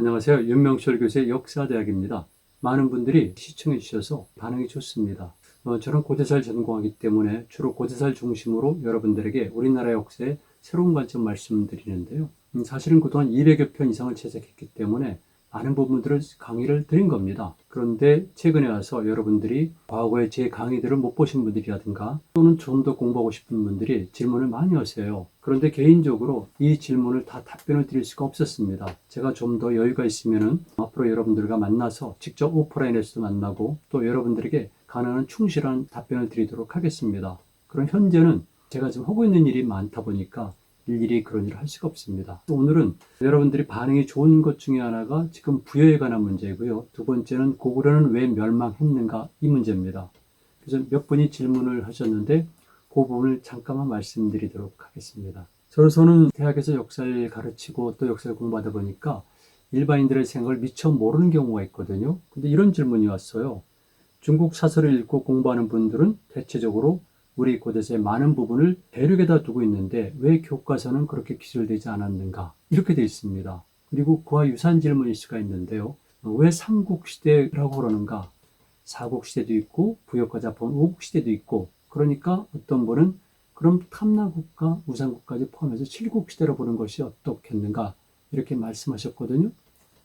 안녕하세요. 윤명철 교수의 역사대학입니다. 많은 분들이 시청해 주셔서 반응이 좋습니다. 어, 저는 고대사를 전공하기 때문에 주로 고대사를 중심으로 여러분들에게 우리나라 역사의 새로운 관점 말씀드리는데요. 음, 사실은 그동안 200여 편 이상을 제작했기 때문에 많은 부분들을 강의를 드린 겁니다. 그런데 최근에 와서 여러분들이 과거에 제 강의들을 못 보신 분들이라든가 또는 좀 더 공부하고 싶은 분들이 질문을 많이 하세요. 그런데 개인적으로 이 질문을 다 답변을 드릴 수가 없었습니다. 제가 좀 더 여유가 있으면은 앞으로 여러분들과 만나서 직접 오프라인에서도 만나고 또 여러분들에게 가능한 충실한 답변을 드리도록 하겠습니다. 그럼 현재는 제가 지금 하고 있는 일이 많다 보니까 일일이 그런 일을 할 수가 없습니다. 오늘은 여러분들이 반응이 좋은 것 중에 하나가 지금 부여에 관한 문제고요. 두 번째는 고구려는 왜 멸망했는가 이 문제입니다. 그래서 몇 분이 질문을 하셨는데 그 부분을 잠깐만 말씀드리도록 하겠습니다. 저로서는 대학에서 역사를 가르치고 또 역사를 공부하다 보니까 일반인들의 생각을 미처 모르는 경우가 있거든요. 근데 이런 질문이 왔어요. 중국 사설을 읽고 공부하는 분들은 대체적으로 우리 고대사의 많은 부분을 대륙에다 두고 있는데 왜 교과서는 그렇게 기술되지 않았는가? 이렇게 되어 있습니다. 그리고 그와 유사한 질문일 수가 있는데요. 왜 삼국시대라고 그러는가? 사국시대도 있고 부역과 자 본 오국시대도 있고 그러니까 어떤 분은 그럼 탐나국가, 우상국까지 포함해서 칠국시대로 보는 것이 어떻겠는가? 이렇게 말씀하셨거든요.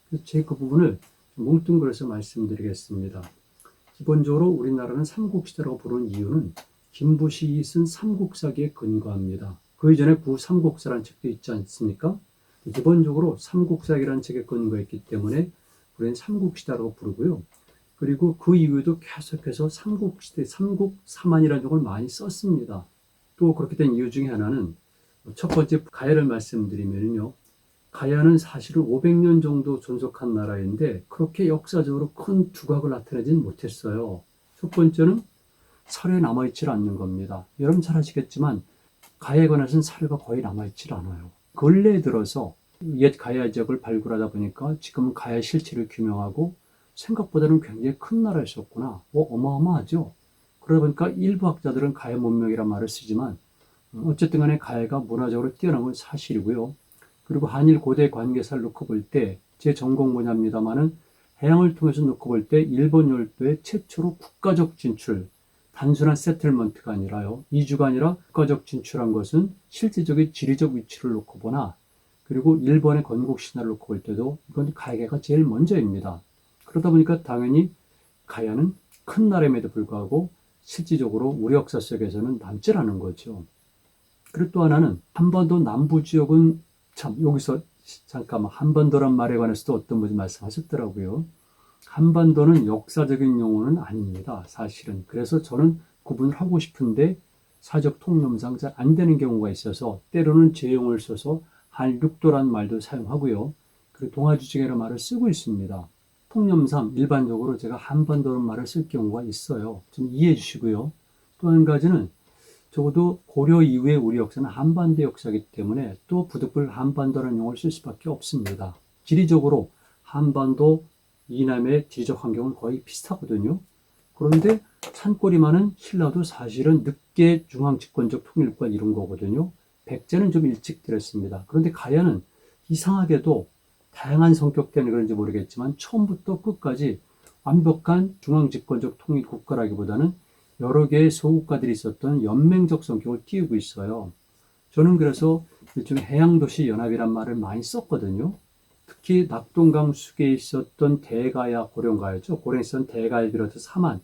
그래서 제 그 부분을 뭉뚱그려서 말씀드리겠습니다. 기본적으로 우리나라는 삼국시대라고 부르는 이유는 김부식이 쓴 삼국사기에 근거합니다. 그 이전에 구삼국사라는 책도 있지 않습니까? 기본적으로 삼국사기라는 책에 근거했기 때문에 우리는 삼국시대라고 부르고요. 그리고 그 이후에도 계속해서 삼국시대, 삼국사만이라는 용어를 많이 썼습니다. 또 그렇게 된 이유 중에 하나는 첫 번째 가야를 말씀드리면요. 가야는 사실은 500년 정도 존속한 나라인데 그렇게 역사적으로 큰 두각을 나타내진 못했어요. 첫 번째는 설에 남아있질 않는 겁니다. 여러분 잘 아시겠지만 가야에 관해서는 사료가 거의 남아있질 않아요. 근래에 들어서 옛 가야 지역을 발굴하다 보니까 지금 가야 실체를 규명하고 생각보다는 굉장히 큰 나라였었구나. 어, 어마어마하죠. 그러다 보니까 일부 학자들은 가야 문명이란 말을 쓰지만 어쨌든 간에 가야가 문화적으로 뛰어난 건 사실이고요. 그리고 한일 고대 관계사를 놓고 볼 때 제 전공 분야입니다만은 해양을 통해서 놓고 볼 때 일본 열도의 최초로 국가적 진출, 단순한 세틀먼트가 아니라요. 이주가 아니라 국가적 진출한 것은 실질적인 지리적 위치를 놓고 보나 그리고 일본의 건국 신화를 놓고 볼 때도 이건 가야가 제일 먼저입니다. 그러다 보니까 당연히 가야는 큰 나라임에도 불구하고 실질적으로 우리 역사 속에서는 않은 거죠. 그리고 또 하나는 한반도 남부 지역은 참 여기서 잠깐만 한반도란 말에 관해서도 어떤 분이 말씀하셨더라고요. 한반도는 역사적인 용어는 아닙니다. 사실은. 그래서 저는 구분을 하고 싶은데 사적 통념상 잘 안 되는 경우가 있어서 때로는 제용을 써서 한육도란 말도 사용하고요. 그리고 동아주증이라는 말을 쓰고 있습니다. 통념상 일반적으로 제가 한반도라는 말을 쓸 경우가 있어요. 좀 이해해 주시고요. 또 한 가지는 적어도 고려 이후의 우리 역사는 한반도 역사이기 때문에 또 부득불 한반도라는 용어를 쓸 수밖에 없습니다. 지리적으로 한반도 이남의 지리적 환경은 거의 비슷하거든요. 그런데 산골이만은 신라도 사실은 늦게 중앙 집권적 통일과 이룬 거거든요. 백제는 좀 일찍 들었습니다. 그런데 가야는 이상하게도 다양한 성격 때문에 그런지 모르겠지만 처음부터 끝까지 완벽한 중앙 집권적 통일 국가라기보다는 여러 개의 소국가들이 있었던 연맹적 성격을 띄우고 있어요. 저는 그래서 일종의 해양도시 연합이란 말을 많이 썼거든요. 특히 낙동강 수계에 있었던 대가야 고령가야죠. 고령에 있었던 대가를 비롯해서 사만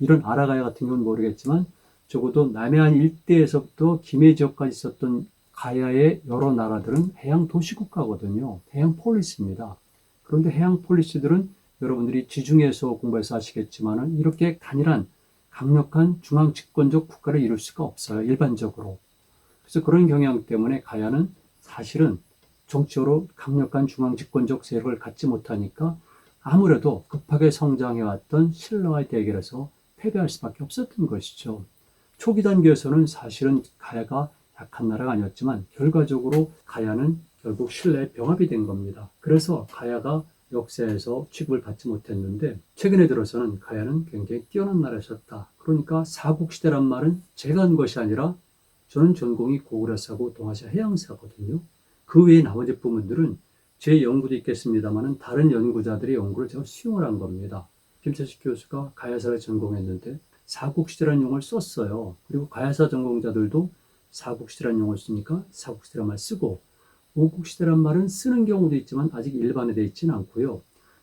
이런 아라가야 같은 경우는 모르겠지만 적어도 남해안 일대에서부터 김해 지역까지 있었던 가야의 여러 나라들은 해양 도시국가거든요. 해양 폴리스입니다. 그런데 해양 폴리스들은 여러분들이 지중해에서 공부해서 아시겠지만은 이렇게 단일한 강력한 중앙 집권적 국가를 이룰 수가 없어요. 일반적으로. 그래서 그런 경향 때문에 가야는 사실은 정치적으로 강력한 중앙 집권적 세력을 갖지 못하니까 아무래도 급하게 성장해왔던 신라와의 대결에서 패배할 수밖에 없었던 것이죠. 초기 단계에서는 사실은 가야가 약한 나라가 아니었지만 결과적으로 가야는 결국 신라의 병합이 된 겁니다. 그래서 가야가 역사에서 취급을 받지 못했는데 최근에 들어서는 가야는 굉장히 뛰어난 나라였었다. 그러니까 사국시대란 말은 제가 한 것이 아니라 저는 전공이 고구려사고 동아시아 해양사거든요. 그 외의 나머지 부분들은 제 연구도 있겠습니다만은 다른 연구자들의 연구를 제가 수용을 한 겁니다. 김철식 교수가 가야사를 전공했는데 사국시대라는 용어를 썼어요. 그리고 가야사 전공자들도 사국시대라는 용어를 쓰니까 사국시대란 말 쓰고 오국시대란 말은 쓰는 경우도 있지만 아직 일반화되어 있지는 않고요.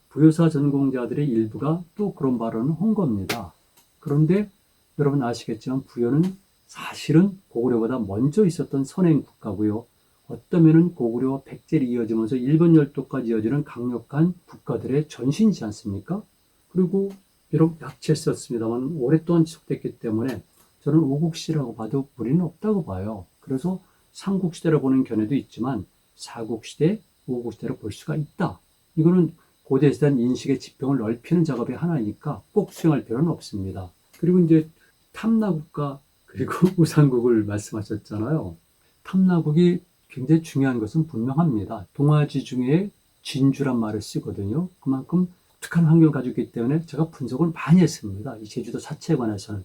부여사 전공자들의 일부가 또 그런 발언을 한 겁니다. 그런데 여러분 아시겠지만 부여는 사실은 고구려보다 먼저 있었던 선행 국가고요. 어떤 면은 고구려와 백제를 이어지면서 일본 열도까지 이어지는 강력한 국가들의 전신이지 않습니까? 그리고 비록 약체했었습니다만 오랫동안 지속됐기 때문에 저는 오국시라고 봐도 무리는 없다고 봐요. 그래서 삼국시대를 보는 견해도 있지만 사국시대, 오국시대를 볼 수가 있다. 이거는 고대에 대한 인식의 지평을 넓히는 작업의 하나이니까 꼭 수용할 필요는 없습니다. 그리고 이제 탐나국과 그리고 우상국을 말씀하셨잖아요. 탐나국이 굉장히 중요한 것은 분명합니다. 동아지 중에 진주란 말을 쓰거든요. 그만큼 독특한 환경을 가지고 있기 때문에 제가 분석을 많이 했습니다. 이 제주도 자체에 관해서는.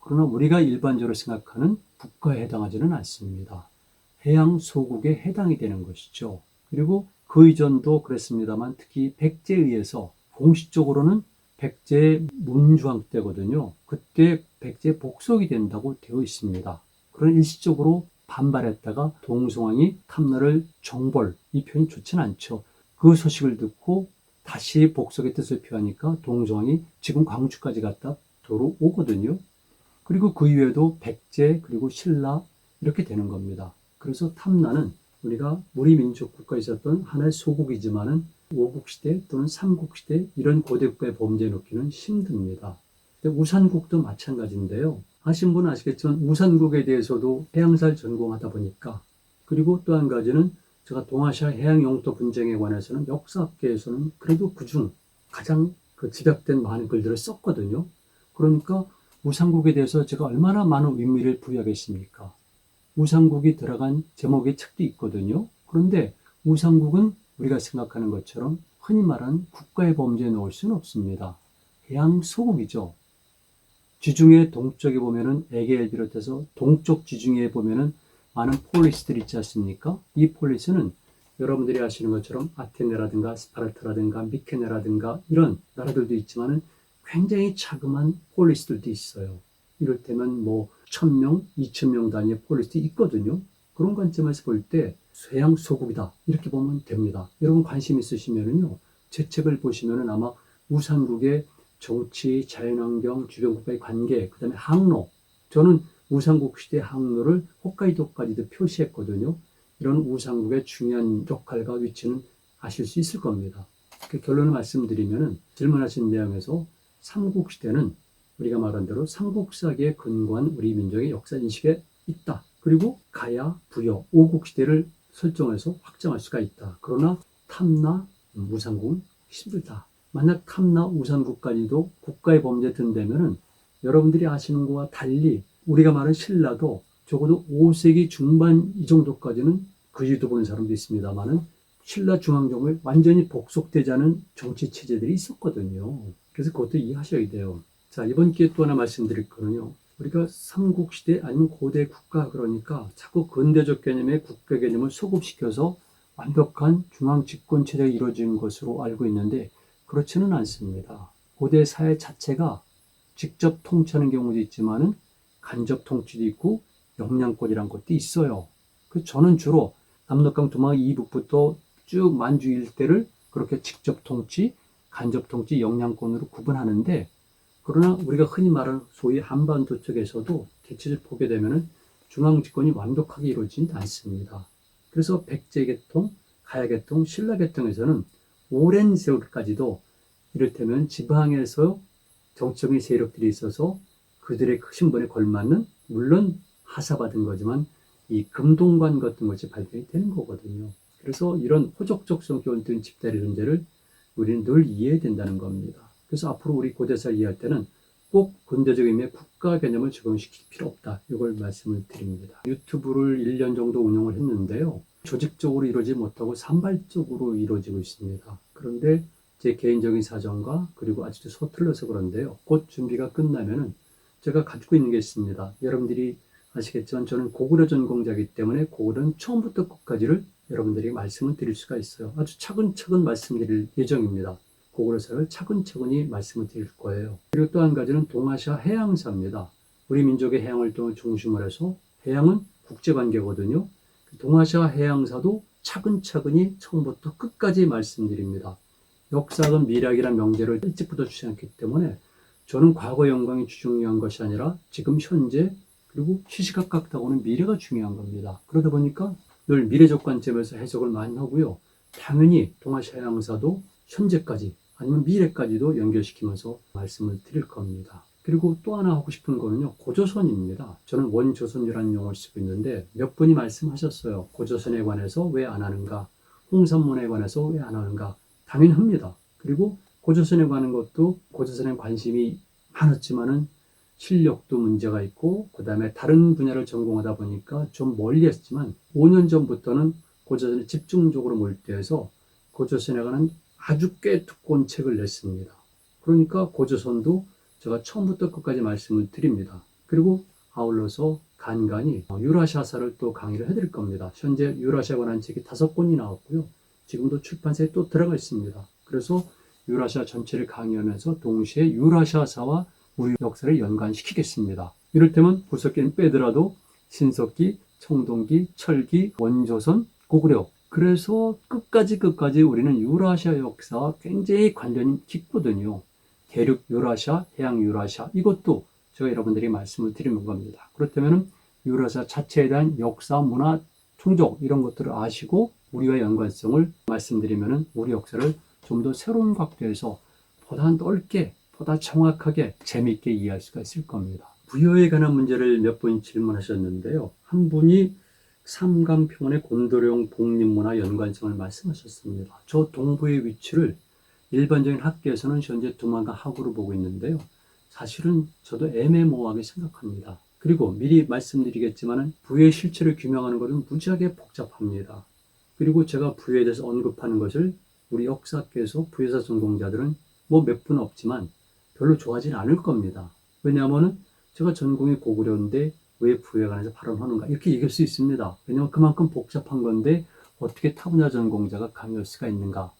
그러나 우리가 일반적으로 생각하는 국가에 해당하지는 않습니다. 해양 소국에 해당이 되는 것이죠. 그리고 그 이전도 그랬습니다만 특히 백제에 의해서 공식적으로는 백제 문주왕 때거든요. 그때 백제 복속이 된다고 되어 있습니다. 그런 일시적으로 반발했다가 동성왕이 탐나를 정벌 이 표현이 좋지는 않죠. 그 소식을 듣고 다시 복속의 뜻을 표하니까 동성왕이 지금 광주까지 갔다 돌아오거든요. 그리고 그 이외에도 백제 그리고 신라 이렇게 되는 겁니다. 그래서 탐나는 우리가 우리 민족 국가에 있었던 하나의 소국이지만은 오국시대 또는 삼국시대 이런 고대 국가의 범죄에 놓기는 힘듭니다. 우산국도 마찬가지인데요. 아신 분은 아시겠지만 우산국에 대해서도 해양살 전공하다 보니까 그리고 또 한 가지는 제가 동아시아 해양 영토 분쟁에 관해서는 역사학계에서는 그래도 그중 가장 그 집약된 많은 글들을 썼거든요. 그러니까 우상국에 대해서 제가 얼마나 많은 의미를 부여하겠습니까? 우상국이 들어간 제목의 책도 있거든요. 그런데 우상국은 우리가 생각하는 것처럼 흔히 말하는 국가의 범죄에 넣을 수는 없습니다. 해양 소국이죠. 지중해 동쪽에 보면은 에게를 비롯해서 동쪽 지중해에 보면은 많은 폴리스들이 있지 않습니까? 이 폴리스는 여러분들이 아시는 것처럼 아테네라든가 스파르타라든가 미케네라든가 이런 나라들도 있지만은 굉장히 자그마한 폴리스들도 있어요. 이를테면 뭐 1000명, 2000명 단위의 폴리스도 있거든요. 그런 관점에서 볼때 쇠양 소국이다 이렇게 보면 됩니다. 여러분 관심 있으시면은요 제 책을 보시면은 아마 우상국의 정치, 자연환경, 주변국가의 관계, 그 다음에 항로 저는 우상국 시대 항로를 홋카이도까지도 표시했거든요. 이런 우상국의 중요한 역할과 위치는 아실 수 있을 겁니다. 그 결론을 말씀드리면은 질문하신 내용에서 삼국 시대는 우리가 말한 대로 삼국사기에 근거한 우리 민족의 역사 인식에 있다. 그리고 가야, 부여, 오국 시대를 설정해서 확정할 수가 있다. 그러나 탐나, 무상국은 힘들다. 만약 탐나, 우상국까지도 국가의 범죄에 든다면은 여러분들이 아시는 것과 달리 우리가 말하는 신라도 적어도 5세기 중반 이 정도까지는 그지도 보는 사람도 있습니다만은 신라 중앙정부에 완전히 복속되지 않은 정치 체제들이 있었거든요. 그래서 그것도 이해하셔야 돼요. 자, 이번 기회에 또 하나 말씀드릴 거는요. 우리가 삼국시대 아니면 고대 국가 그러니까 자꾸 근대적 개념의 국가 개념을 소급시켜서 완벽한 중앙 집권 체제가 이루어진 것으로 알고 있는데 그렇지는 않습니다. 고대 사회 자체가 직접 통치하는 경우도 있지만은 간접 통치도 있고 영향권이란 것도 있어요. 그 저는 주로 남록강 두막 이북부터 쭉 만주 일대를 그렇게 직접 통치, 간접 통치, 영향권으로 구분하는데 그러나 우리가 흔히 말하는 소위 한반도 쪽에서도 대체를 보게 되면은 중앙 집권이 완벽하게 이루어지지 않습니다. 그래서 백제계통, 가야계통, 신라계통에서는 오랜 세월까지도 이를테면 지방에서 정치적인 세력들이 있어서 그들의 신분에 걸맞는 물론 하사받은 거지만 이 금동관 같은 것이 발견이 되는 거거든요. 그래서 이런 호적적 성격을 둔 집단의 존재를 우리는 늘 이해해야 된다는 겁니다. 그래서 앞으로 우리 고대사를 이해할 때는 꼭 근대적 의미의 국가 개념을 적용시킬 필요 없다. 이걸 말씀을 드립니다. 유튜브를 1년 정도 운영을 했는데요. 조직적으로 이루어지지 못하고 산발적으로 이루어지고 있습니다. 그런데 제 개인적인 사정과 그리고 아직도 서툴러서 그런데요. 곧 준비가 끝나면은 제가 가지고 있는 게 있습니다. 여러분들이 아시겠지만 저는 고구려 전공자이기 때문에 고구려는 처음부터 끝까지를 여러분들이 말씀을 드릴 수가 있어요. 아주 차근차근 말씀드릴 예정입니다. 고구려사를 차근차근히 말씀을 드릴 거예요. 그리고 또 한 가지는 동아시아 해양사입니다. 우리 민족의 해양 활동을 중심으로 해서 해양은 국제관계거든요. 동아시아 해양사도 차근차근히 처음부터 끝까지 말씀드립니다. 역사학은 미락이란 명제를 일찍부터 주장했기 때문에 저는 과거 영광이 중요한 것이 아니라 지금 현재 그리고 시시각각 다가오는 미래가 중요한 겁니다. 그러다 보니까 늘 미래적 관점에서 해석을 많이 하고요. 당연히 동아시아 해양사도 현재까지 아니면 미래까지도 연결시키면서 말씀을 드릴 겁니다. 그리고 또 하나 하고 싶은 거는요, 고조선입니다. 저는 원조선이라는 용어를 쓰고 있는데 몇 분이 말씀하셨어요. 고조선에 관해서 왜 안 하는가? 홍산문에 관해서 왜 안 하는가? 당연히 합니다. 그리고 고조선에 관한 것도 고조선에 관심이 많았지만은 실력도 문제가 있고 그 다음에 다른 분야를 전공하다 보니까 좀 멀리 했지만 5년 전부터는 고조선에 집중적으로 몰두해서 고조선에 관한 아주 꽤 두꺼운 책을 냈습니다. 그러니까 고조선도 제가 처음부터 끝까지 말씀을 드립니다. 그리고 아울러서 간간히 유라시아사를 또 강의를 해드릴 겁니다. 현재 유라시아 관한 책이 다섯 권이 나왔고요. 지금도 출판사에 또 들어가 있습니다. 그래서 유라시아 전체를 강의하면서 동시에 유라시아사와 우리 역사를 연관시키겠습니다. 이를테면 구석기는 빼더라도 신석기, 청동기, 철기, 원조선, 고구려. 그래서 끝까지 끝까지 우리는 유라시아 역사와 굉장히 관련이 깊거든요. 대륙 유라시아, 해양 유라시아 이것도 제가 여러분들이 말씀을 드리는 겁니다. 그렇다면 유라시아 자체에 대한 역사, 문화, 충족 이런 것들을 아시고 우리와 연관성을 말씀드리면 우리 역사를 좀 더 새로운 각도에서 보다 넓게, 보다 정확하게 재미있게 이해할 수가 있을 겁니다. 부여에 관한 문제를 몇 분 질문하셨는데요. 한 분이 삼강평원의 곤도령 복립문화 연관성을 말씀하셨습니다. 저 동부의 위치를 일반적인 학계에서는 현재 두만강 하구로 보고 있는데요. 사실은 저도 애매모호하게 생각합니다. 그리고 미리 말씀드리겠지만 부의 실체를 규명하는 것은 무지하게 복잡합니다. 그리고 제가 부에 대해서 언급하는 것을 우리 역사학계에서 부여사 전공자들은 뭐 몇 분 없지만 별로 좋아하진 않을 겁니다. 왜냐하면 제가 전공이 고구려인데 왜 부에 관해서 발언하는가 이렇게 얘기할 수 있습니다. 왜냐하면 그만큼 복잡한 건데 어떻게 타분야 전공자가 강의할 수가 있는가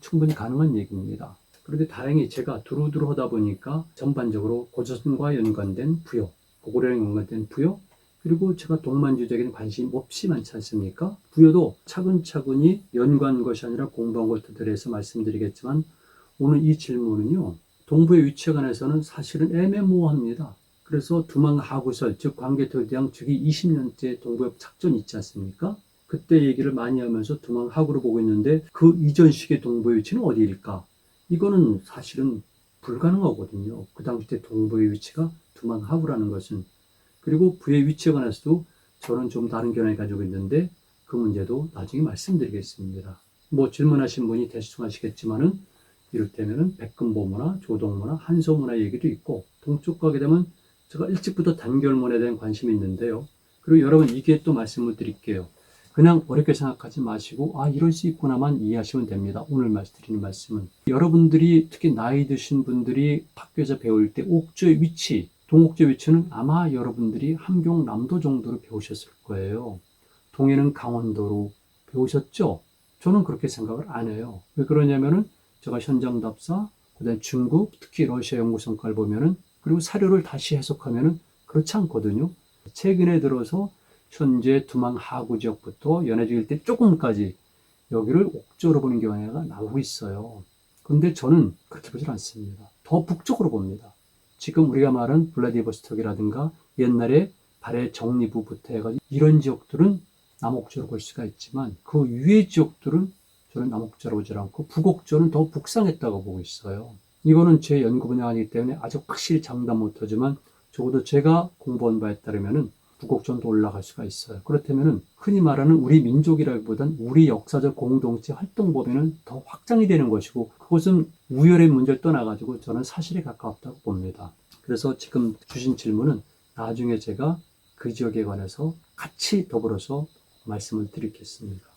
충분히 가능한 얘기입니다. 그런데 다행히 제가 두루두루 하다 보니까 전반적으로 고조선과 연관된 부여, 고구려랑 연관된 부여, 그리고 제가 동만주적인 관심이 몹시 많지 않습니까? 부여도 차근차근히 연관 것이 아니라 공부한 것들에 서 말씀드리겠지만 오늘 이 질문은요. 동부의 위치에 관해서는 사실은 애매모호합니다. 그래서 두망 하구설, 즉 광개토대왕 즉위 20년째 동부협 작전 있지 않습니까? 그때 얘기를 많이 하면서 하구로 보고 있는데 그 이전 시기의 동부의 위치는 어디일까? 이거는 사실은 불가능하거든요. 그 당시 때 동부의 위치가 두망 하구라는 것은 그리고 부의 위치에 관해서도 저는 좀 다른 견해를 가지고 있는데 그 문제도 나중에 말씀드리겠습니다. 뭐 질문하신 분이 대충 하시겠지만은 이를테면은 백금보문화, 조동문화, 한소문화 얘기도 있고 동쪽 가게 되면 제가 일찍부터 단결문에 대한 관심이 있는데요. 그리고 여러분 이게 또 말씀을 드릴게요. 그냥 어렵게 생각하지 마시고 아 이럴 수 있구나만 이해하시면 됩니다. 오늘 말씀드리는 말씀은 여러분들이 특히 나이 드신 분들이 학교에서 배울 때 옥조의 위치, 동옥조 위치는 아마 여러분들이 함경 남도 정도로 배우셨을 거예요. 동해는 강원도로 배우셨죠? 저는 그렇게 생각을 안 해요. 왜 그러냐면은 제가 현장 답사, 그다음 중국, 특히 러시아 연구 성과를 보면은 그리고 사료를 다시 해석하면은 그렇지 않거든요. 최근에 들어서 현재 두망 하구 지역부터 연해주 일대 조금까지 여기를 옥조로 보는 경우가 나오고 있어요. 근데 저는 그렇게 보질 않습니다. 더 북쪽으로 봅니다. 지금 우리가 말한 블라디보스톡이라든가 옛날에 발해 정리부부터 해가지고 이런 지역들은 남옥조로 볼 수가 있지만 그 위의 지역들은 저는 남옥조로 보질 않고 북옥조는 더 북상했다고 보고 있어요. 이거는 제 연구 분야가 아니기 때문에 아주 확실히 장담 못하지만 적어도 제가 공부한 바에 따르면은 북옥전도 올라갈 수가 있어요. 그렇다면은 흔히 말하는 우리 민족이라기보단 우리 역사적 공동체 활동 범위는 더 확장이 되는 것이고 그것은 우열의 문제를 떠나가지고 저는 사실에 가까웠다고 봅니다. 그래서 지금 주신 질문은 나중에 제가 그 지역에 관해서 같이 더불어서 말씀을 드리겠습니다.